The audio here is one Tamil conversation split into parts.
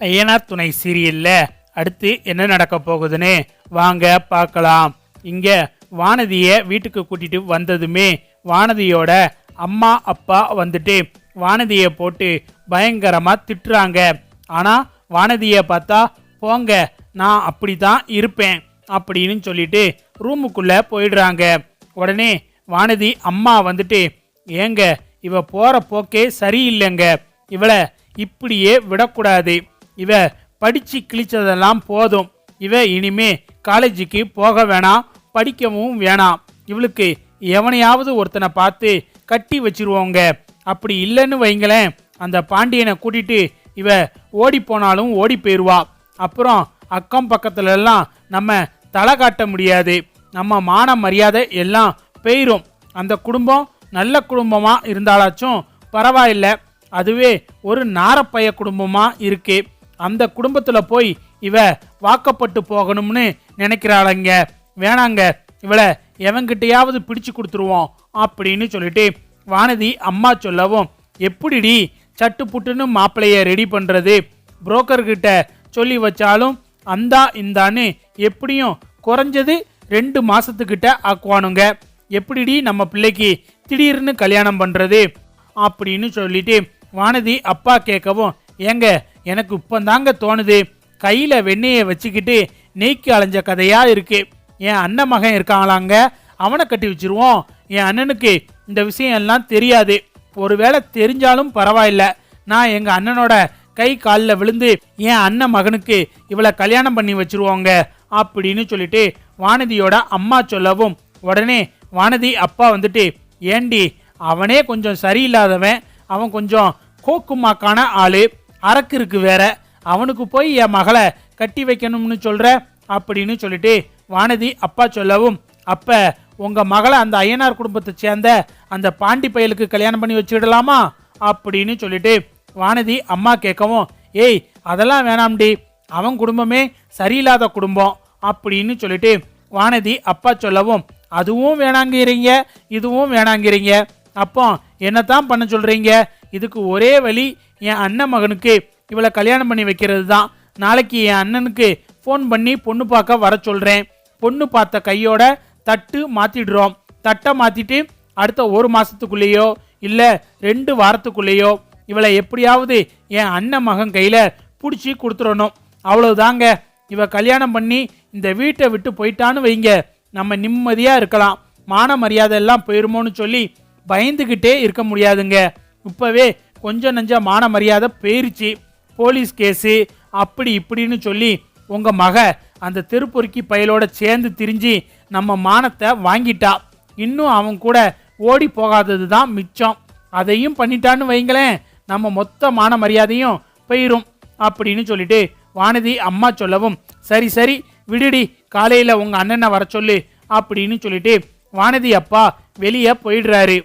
ஐயனார் துணை சீரியல்ல. அடுத்து என்ன நடக்க போகுதுன்னு? வாங்க பார்க்கலாம். இங்க வானதியை வீட்டுக்கு கூட்டிட்டு வந்ததுமே வானதியோட அம்மா அப்பா வந்துட்டு வானதியை போட்டு பயங்கரமாக திட்டுறாங்க. ஆனால் வானதியை பார்த்தா போங்க நான் அப்படி தான் இருப்பேன் அப்படின்னு சொல்லிட்டு ரூமுக்குள்ளே போயிடுறாங்க. உடனே வானதி அம்மா வந்துட்டு ஏங்க இவ போகிற போக்கே சரியில்லைங்க. இவளை இப்படியே விடக்கூடாது. இவ படித்து கிழிச்சதெல்லாம் போதும். இவ இனிமே காலேஜுக்கு போக வேணாம் படிக்கவும் வேணாம். இவளுக்கு எவனையாவது ஒருத்தனை பார்த்து கட்டி வச்சிருவோங்க. அப்படி இல்லைன்னு வைங்களேன் அந்த பாண்டியனை கூட்டிட்டு இவ ஓடி போனாலும் ஓடி போயிடுவா அப்புறம் அக்கம் பக்கத்துல எல்லாம் நம்ம தலை காட்ட முடியாது. நம்ம மான மரியாதை எல்லாம் போயிரும். அந்த குடும்பம் நல்ல குடும்பமாக இருந்தாலாச்சும் பரவாயில்ல. அதுவே ஒரு நாரப்பைய குடும்பமாக இருக்குது அந்த குடும்பத்தில் போய் இவ வாக்கப்பட்டு போகணும்னு நினைக்கிறாளங்க. வேணாங்க இவளை எவங்கிட்டையாவது பிடிச்சு கொடுத்துருவோம் அப்படின்னு சொல்லிட்டு வானதி அம்மா சொல்லவும் எப்படிடி சட்டு புட்டுன்னு மாப்பிள்ளைய ரெடி பண்ணுறது புரோக்கர்கிட்ட சொல்லி வச்சாலும் அந்தா இந்தான்னு எப்படியும் குறைஞ்சது ரெண்டு மாதத்துக்கிட்ட ஆக்குவானுங்க. எப்படிடி நம்ம பிள்ளைக்கு திடீர்னு கல்யாணம் பண்ணுறது அப்படின்னு சொல்லிட்டு வானதி அப்பா கேட்கவும் ஏங்க எனக்கு இப்போந்தாங்க தோணுது. கையில் வெண்ணெயை வச்சுக்கிட்டு நீக்கி அலைஞ்ச கதையாக இருக்கு. என் அண்ணன் மகன் இருக்காங்களாங்க அவனை கட்டி வச்சிருவோம். என் அண்ணனுக்கு இந்த விஷயம் எல்லாம் தெரியாது. ஒருவேளை தெரிஞ்சாலும் பரவாயில்ல. நான் எங்கள் அண்ணனோட கை காலில் விழுந்து என் அண்ணன் மகனுக்கு இவளை கல்யாணம் பண்ணி வச்சிருவோங்க அப்படின்னு சொல்லிட்டு வானதியோட அம்மா சொல்லவும் உடனே வானதி அப்பா வந்துட்டு ஏண்டி அவனே கொஞ்சம் சரியில்லாதவன். அவன் கொஞ்சம் கோக்குமாக்கான ஆளு. அரக்கு வேற அவனுக்கு போய் என் மகளை கட்டி வைக்கணும்னு சொல்கிற அப்படின்னு சொல்லிட்டு வானதி அப்பா சொல்லவும் அப்போ உங்கள் மகளை அந்த ஐயனார் குடும்பத்தை சேர்ந்த அந்த பாண்டி பயலுக்கு கல்யாணம் பண்ணி வச்சுடலாமா அப்படின்னு சொல்லிட்டு வானதி அம்மா கேட்கவும் ஏய் அதெல்லாம் வேணாம்டி அவன் குடும்பமே சரியில்லாத குடும்பம் அப்படின்னு சொல்லிட்டு வானதி அப்பா சொல்லவும் அதுவும் வேணாங்கிறீங்க இதுவும் வேணாங்கிறீங்க அப்போ என்னத்தான் பண்ண சொல்கிறீங்க இதுக்கு ஒரே வழி என் அண்ணன் மகனுக்கு இவளை கல்யாணம் பண்ணி வைக்கிறது தான் நாளைக்கு என் அண்ணனுக்கு ஃபோன் பண்ணி பொண்ணு பார்க்க வர சொல்கிறேன் பொண்ணு பார்த்த கையோட தட்டு மாற்றிடுறோம் தட்டை மாற்றிட்டு அடுத்த ஒரு மாதத்துக்குள்ளேயோ இல்லை ரெண்டு வாரத்துக்குள்ளேயோ இவளை எப்படியாவது என் அண்ணன் மகன் கையில் பிடிச்சி கொடுத்துடணும். அவ்வளவுதாங்க. இவ கல்யாணம் பண்ணி இந்த வீட்டை விட்டு போயிட்டான்னு வைங்க. நம்ம நிம்மதியாக இருக்கலாம். மான மரியாதை எல்லாம் போயிருமோன்னு சொல்லி பயந்துக்கிட்டே இருக்க முடியாதுங்க. இப்போவே கொஞ்சம் நஞ்சம் மான மரியாதை போயிருச்சு போலீஸ் கேஸு அப்படி இப்படின்னு சொல்லி உங்கள் மக அந்த தெருப்பொறுக்கி பயலோட சேர்ந்து திரிஞ்சு நம்ம மானத்தை வாங்கிட்டா. இன்னும் அவன் கூட ஓடி போகாதது தான் மிச்சம். அதையும் பண்ணிட்டான்னு வைங்களேன் நம்ம மொத்த மான மரியாதையும் போயிரும் அப்படின்னு சொல்லிட்டு வானதி அம்மா சொல்லவும் சரி சரி விடுடி காலையில் உங்கள் அண்ணனை வர சொல்லு அப்படின்னு சொல்லிட்டு வானதி அப்பா வெளியே போயிடுறாரு.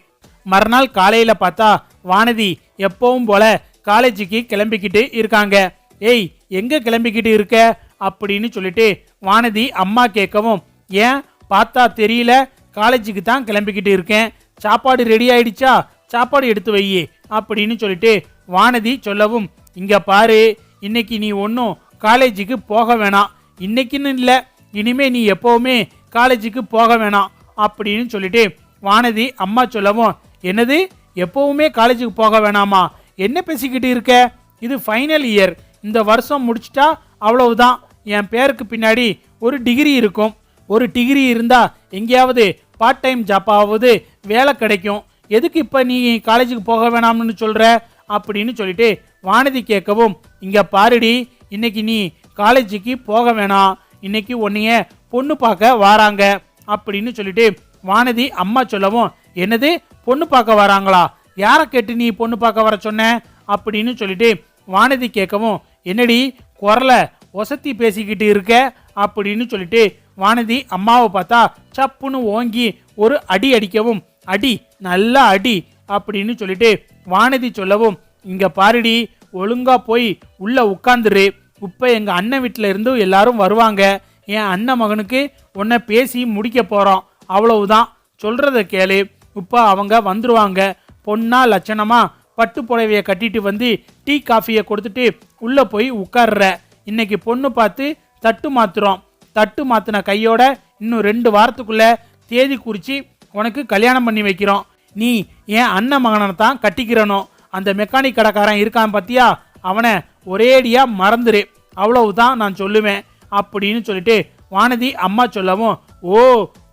மறுநாள் காலையில் பார்த்தா வானதி எப்பவும் போல காலேஜுக்கு கிளம்பிக்கிட்டு இருக்காங்க. ஏய் எங்க கிளம்பிக்கிட்டு இருக்க? அப்படின்னு சொல்லிட்டு வானதி அம்மா கேட்கவும் ஏன்? பார்த்தா தெரியல. காலேஜுக்கு தான் கிளம்பிக்கிட்டு இருக்கேன். சாப்பாடு ரெடி ஆயிடுச்சா? சாப்பாடு எடுத்து வை அப்படின்னு சொல்லிட்டு வானதி சொல்லவும் இங்க பாரு இன்னைக்கு நீ ஒன்றும் காலேஜுக்கு போக வேணாம். இன்னைக்குன்னு இல்லை. இனிமே நீ எப்போவுமே காலேஜுக்கு போக வேணாம். அப்படின்னு சொல்லிட்டு வானதி அம்மா சொல்லவும் என்னது? எப்போவுமே காலேஜுக்கு போக வேணாமா? என்ன பேசிக்கிட்டு இருக்க? இது ஃபைனல் இயர் இந்த வருஷம் முடிச்சிட்டா அவ்வளவுதான். என் பேருக்கு பின்னாடி ஒரு டிகிரி இருக்கும். ஒரு டிகிரி இருந்தால் எங்கேயாவது பார்ட் டைம் ஜாப்பாவது வேலை கிடைக்கும். எதுக்கு இப்போ நீ காலேஜுக்கு போக வேணாம்னு சொல்கிற அப்படின்னு சொல்லிட்டு வானதி கேட்கவும் இங்கே பாருடி இன்னைக்கு நீ காலேஜுக்கு போக வேணாம். இன்னைக்கு உன்னைய பொண்ணு பார்க்க வாராங்க. அப்படின்னு சொல்லிட்டு வானதி அம்மா சொல்லவும் என்னது பொண்ணு பார்க்க வராங்களா? யாரை கேட்டு நீ பொண்ணு பார்க்க வர சொன்ன? அப்படின்னு சொல்லிட்டு வானதி கேட்கவும் என்னடி குரலை ஒசத்தி பேசிக்கிட்டு இருக்க? அப்படின்னு சொல்லிட்டு வானதி அம்மாவை பார்த்தா சப்புன்னு ஓங்கி ஒரு அடி அடிக்கவும் அடி நல்லா அடி அப்படின்னு சொல்லிட்டு வானதி சொல்லவும் இங்க பாருடி ஒழுங்கா போய் உள்ள உட்காந்துரு இப்போ எங்க அண்ணன் வீட்டில் இருந்து எல்லாரும் வருவாங்க. என் அண்ணன் மகனுக்கு உன்னை பேசி முடிக்க போறோம். அவ்வளவுதான். சொல்றத கேளு. இப்போ அவங்க வந்துருவாங்க. பொண்ணா லட்சணமா பட்டு புடவையை கட்டிட்டு வந்து டீ காஃபியை கொடுத்துட்டு உள்ளே போய் உட்கார்ற. இன்னைக்கு பொண்ணு பார்த்து தட்டு மாத்துறோம். தட்டு மாத்தின கையோட இன்னும் ரெண்டு வாரத்துக்குள்ள தேதி குறித்து உனக்கு கல்யாணம் பண்ணி வைக்கிறோம். நீ என் அண்ணன் மகனை தான் கட்டிக்கிறனோ அந்த மெக்கானிக் கடைக்காரன் இருக்கான் பார்த்தியா அவனை ஒரேடியாக மறந்துரு. அவ்வளவுதான் நான் சொல்லுவேன். அப்படின்னு சொல்லிட்டு வானதி அம்மா சொல்லவும் ஓ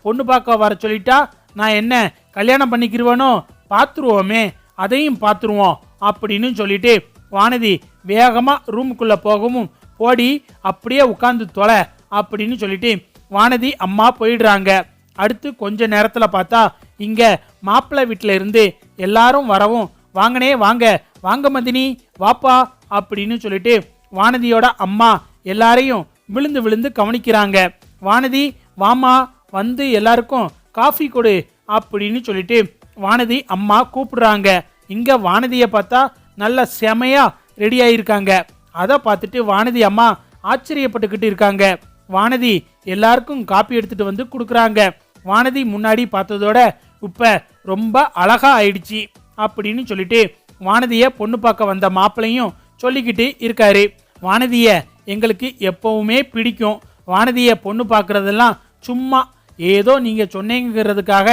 பொண்ணு பார்க்க வர சொல்லிட்டா? நான் என்ன கல்யாணம் பண்ணிக்கிருவனோ? பார்த்துருவோமே அதையும் பார்த்துருவோம் அப்படின்னு சொல்லிட்டு வானதி வேகமாக ரூமுக்குள்ளே போகவும் போடி அப்படியே உட்காந்து தொலை அப்படின்னு சொல்லிட்டு வானதி அம்மா போயிடுறாங்க. அடுத்து கொஞ்ச நேரத்தில் பார்த்தா இங்கே மாப்பிள்ளை வீட்டில் இருந்து எல்லாரும் வரவும் வாங்கனே வாங்க வாங்க மதினி வாப்பா அப்படின்னு சொல்லிட்டு வானதியோட அம்மா எல்லாரையும் விழுந்து விழுந்து கவனிக்கிறாங்க. வானதி வாமா வந்து எல்லாருக்கும் காஃபி கொடு அப்படின்னு சொல்லிட்டு வானதி அம்மா கூப்பிடுறாங்க. இங்கே வானதியை பார்த்தா நல்ல செமையாக ரெடி ஆகியிருக்காங்க அதை பார்த்துட்டு வானதி அம்மா ஆச்சரியப்பட்டுக்கிட்டு இருக்காங்க. வானதி எல்லாருக்கும் காப்பி எடுத்துட்டு வந்து கொடுக்குறாங்க. வானதி முன்னாடி பார்த்ததோட இப்போ ரொம்ப அழகா ஆயிடுச்சு அப்படின்னு சொல்லிட்டு வானதியை பொண்ணு பார்க்க வந்த மாப்பிளையும் சொல்லிக்கிட்டு இருக்காரு. வானதியை எங்களுக்கு எப்பவுமே பிடிக்கும். வானதியை பொண்ணு பார்க்குறதெல்லாம் சும்மா ஏதோ நீங்கள் சொன்னீங்கிறதுக்காக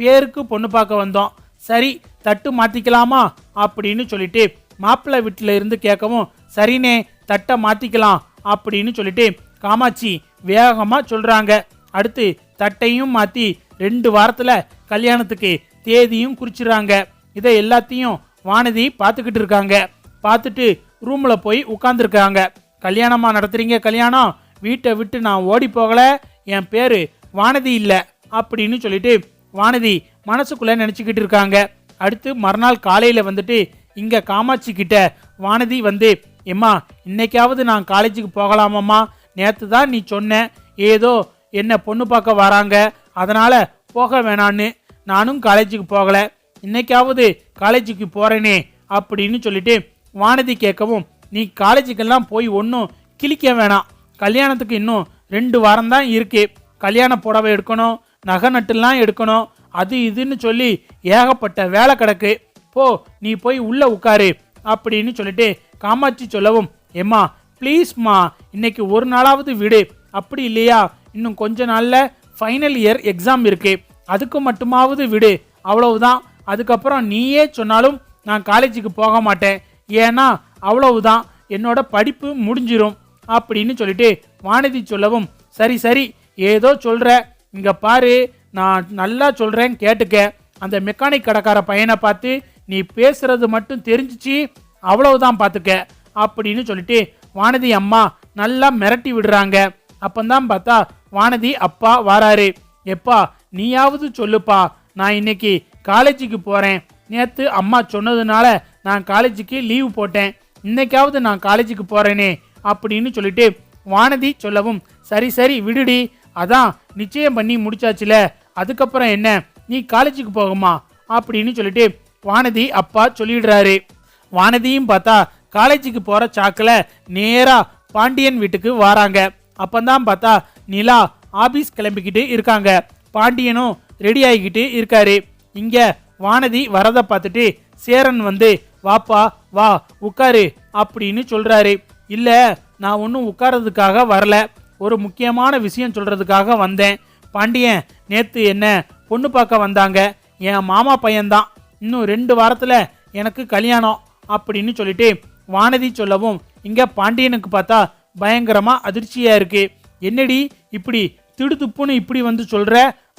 பேருக்கு பொண்ணு பார்க்க வந்தோம். சரி தட்டு மாற்றிக்கலாமா அப்படின்னு சொல்லிட்டு மாப்பிள்ளை வீட்டில் இருந்து கேட்கவும் சரினே தட்டை மாற்றிக்கலாம் அப்படின்னு சொல்லிட்டு காமாட்சி வேகமாக சொல்கிறாங்க அடுத்து தட்டையும் மாற்றி ரெண்டு வாரத்தில் கல்யாணத்துக்கு தேதியும் குறிச்சிடுறாங்க. இதை எல்லாத்தையும் வானதி பார்த்துக்கிட்டு இருக்காங்க. பார்த்துட்டு ரூமில் போய் உட்காந்துருக்காங்க கல்யாணமாக நடத்துகிறீங்க கல்யாணம்? வீட்டை விட்டு நான் ஓடி போகலை. என் பேர் வானதி இல்லை. அப்படின்னு சொல்லிட்டு வானதி மனசுக்குள்ளே நினச்சிக்கிட்டு இருக்காங்க. அடுத்து மறுநாள் காலையில் வந்துட்டு இங்கே காமாட்சி கிட்ட வானதி வந்து எம்மா இன்னைக்காவது நான் காலேஜுக்கு போகலாமாம்மா? நேற்று தான் நீ சொன்ன ஏதோ என்ன பொண்ணு பார்க்க வராங்க. அதனால் போக வேணான்னு. நானும் காலேஜுக்கு போகலை. இன்னைக்காவது காலேஜுக்கு போகிறேனே அப்படின்னு சொல்லிட்டு வானதி கேட்கவும் நீ காலேஜுக்கெல்லாம் போய் ஒன்றும் கிழிக்க வேணாம். கல்யாணத்துக்கு இன்னும் ரெண்டு வாரம் தான் இருக்குது கல்யாண புடவை எடுக்கணும். நகை நட்டுலாம் எடுக்கணும். அது இதுன்னு சொல்லி ஏகப்பட்ட வேலை கிடக்கு. போ நீ போய் உள்ள உட்காரு அப்படின்னு சொல்லிட்டு காமாட்சி சொல்லவும் எம்மா ப்ளீஸ்மா இன்னைக்கு ஒரு நாளாவது விடு. அப்படி இல்லையா? இன்னும் கொஞ்ச நாளில் ஃபைனல் இயர் எக்ஸாம் இருக்கு. அதுக்கு மட்டுமாவது விடு. அவ்வளவுதான். அதுக்கப்புறம் நீயே சொன்னாலும் நான் காலேஜுக்கு போக மாட்டேன். ஏன்னா அவ்வளவுதான். என்னோட படிப்பு முடிஞ்சிரும். அப்படின்னு சொல்லிட்டு வானதி சொல்லவும் சரி சரி ஏதோ சொல்கிற இங்கே பாரு நான் நல்லா சொல்கிறேன் கேட்டுக்க. அந்த மெக்கானிக் கடைக்கார பையனை பார்த்து நீ பேசுறது மட்டும் தெரிஞ்சிச்சு அவ்வளவுதான் பார்த்துக்க அப்படின்னு சொல்லிட்டு வானதி அம்மா நல்லா மிரட்டி விடுறாங்க. அப்பந்தான் பார்த்தா வானதி அப்பா வாராரு. எப்பா நீயாவது சொல்லுப்பா. நான் இன்னைக்கு காலேஜுக்கு போகிறேன் நேற்று அம்மா சொன்னதுனால நான் காலேஜுக்கு லீவு போட்டேன். இன்னைக்காவது நான் காலேஜுக்கு போகிறேனே அப்படின்னு சொல்லிட்டு வானதி சொல்லவும் சரி சரி விடுடி. அதான் நிச்சயம் பண்ணி முடிச்சாச்சுல. அதுக்கப்புறம் என்ன? நீ காலேஜுக்கு போகுமா? அப்படின்னு சொல்லிட்டு வானதி அப்பா சொல்லிடுறாரு. வானதியும் பார்த்தா காலேஜுக்கு போற சாக்கில் நேரா பாண்டியன் வீட்டுக்கு வராங்க. அப்பந்தான் பார்த்தா நிலா ஆபீஸ் கிளம்பிக்கிட்டு இருக்காங்க. பாண்டியனும் ரெடி ஆகிக்கிட்டு இருக்காரு. இங்க வானதி வரதை பார்த்துட்டு சேரன் வந்து வாப்பா வா உட்காரு அப்படின்னு சொல்றாரு. இல்ல நான் ஒன்றும் உட்கார்றதுக்காக வரல. ஒரு முக்கியமான விஷயம் சொல்கிறதுக்காக வந்தேன். பாண்டியன் நேற்று என்ன பொண்ணு பார்க்க வந்தாங்க. என் மாமா பையன்தான். இன்னும் ரெண்டு வாரத்தில் எனக்கு கல்யாணம் அப்படின்னு சொல்லிட்டு வானதி சொல்லவும் இங்கே பாண்டியனுக்கு பார்த்தா பயங்கரமாக அதிர்ச்சியாக இருக்குது என்னடி இப்படி திடுதுப்புன்னு இப்படி வந்து சொல்கிற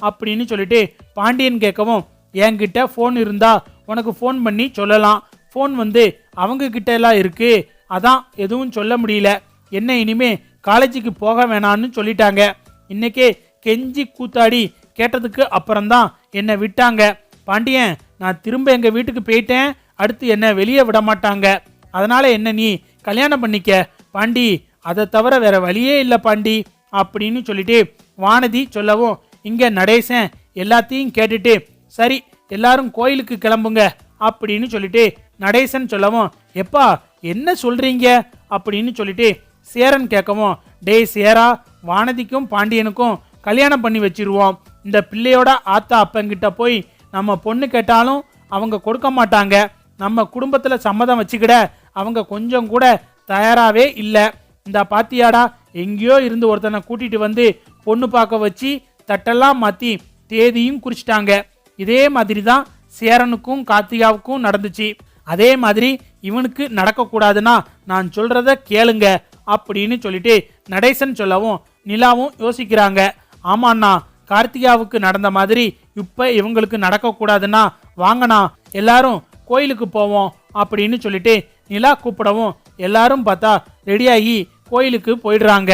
அப்படின்னு சொல்லிட்டு பாண்டியன் கேட்கவும் என்கிட்ட ஃபோன் இருந்தால் உனக்கு ஃபோன் பண்ணி சொல்லலாம். ஃபோன் வந்து அவங்க கிட்ட எல்லாம் இருக்குது அதான் எதுவும் சொல்ல முடியல. என்ன இனிமே காலேஜுக்கு போக வேணான்னு சொல்லிட்டாங்க. இன்னைக்கே கெஞ்சி கூத்தாடி கேட்டதுக்கு அப்புறம்தான் என்னை விட்டாங்க. பாண்டியன் நான் திரும்ப எங்க வீட்டுக்கு போயிட்டேன். அடுத்து என்ன வெளியே விட மாட்டாங்க. அதனால என்ன நீ கல்யாணம் பண்ணிக்க? பாண்டி அதை தவிர வேற வழியே இல்லை பாண்டி அப்படின்னு சொல்லிட்டு வானதி சொல்லவும் இங்க நடேசன் எல்லாத்தையும் கேட்டுட்டு சரி எல்லாரும் கோயிலுக்கு கிளம்புங்க அப்படின்னு சொல்லிட்டு நடேசன் சொல்லவும் எப்பா என்ன சொல்றீங்க? அப்படின்னு சொல்லிட்டு சேரன் கேட்கவும் டேய் சேரா வானதிக்கும் பாண்டியனுக்கும் கல்யாணம் பண்ணி வச்சிருவோம். இந்த பிள்ளையோட ஆத்தா அப்பங்கிட்ட போய் நம்ம பொண்ணு கேட்டாலும் அவங்க கொடுக்க மாட்டாங்க. நம்ம குடும்பத்தில் சம்மதம் வச்சுக்கிட அவங்க கொஞ்சம் கூட தயாராகவே இல்லை. இந்த பாத்தியாடா எங்கேயோ இருந்து ஒருத்தனை கூட்டிட்டு வந்து பொண்ணு பார்க்க வச்சு தட்டெல்லாம் மாற்றி தேதியும் குறிச்சிட்டாங்க. இதே மாதிரி தான் சேரனுக்கும் கார்த்திகாவுக்கும் நடந்துச்சு. அதே மாதிரி இவனுக்கு நடக்கக்கூடாதுன்னா நான் சொல்கிறத கேளுங்க. அப்படின்னு சொல்லிட்டு நடேசன் சொல்லவும் நிலாவும் யோசிக்கிறாங்க. ஆமாண்ணா கார்த்திகாவுக்கு நடந்த மாதிரி இப்போ இவங்களுக்கு நடக்கக்கூடாதுன்னா வாங்கண்ணா எல்லாரும் கோயிலுக்கு போவோம் அப்படின்னு சொல்லிட்டு நிலா கூப்பிடவும் எல்லாரும் பார்த்தா ரெடியாகி கோயிலுக்கு போயிடுறாங்க.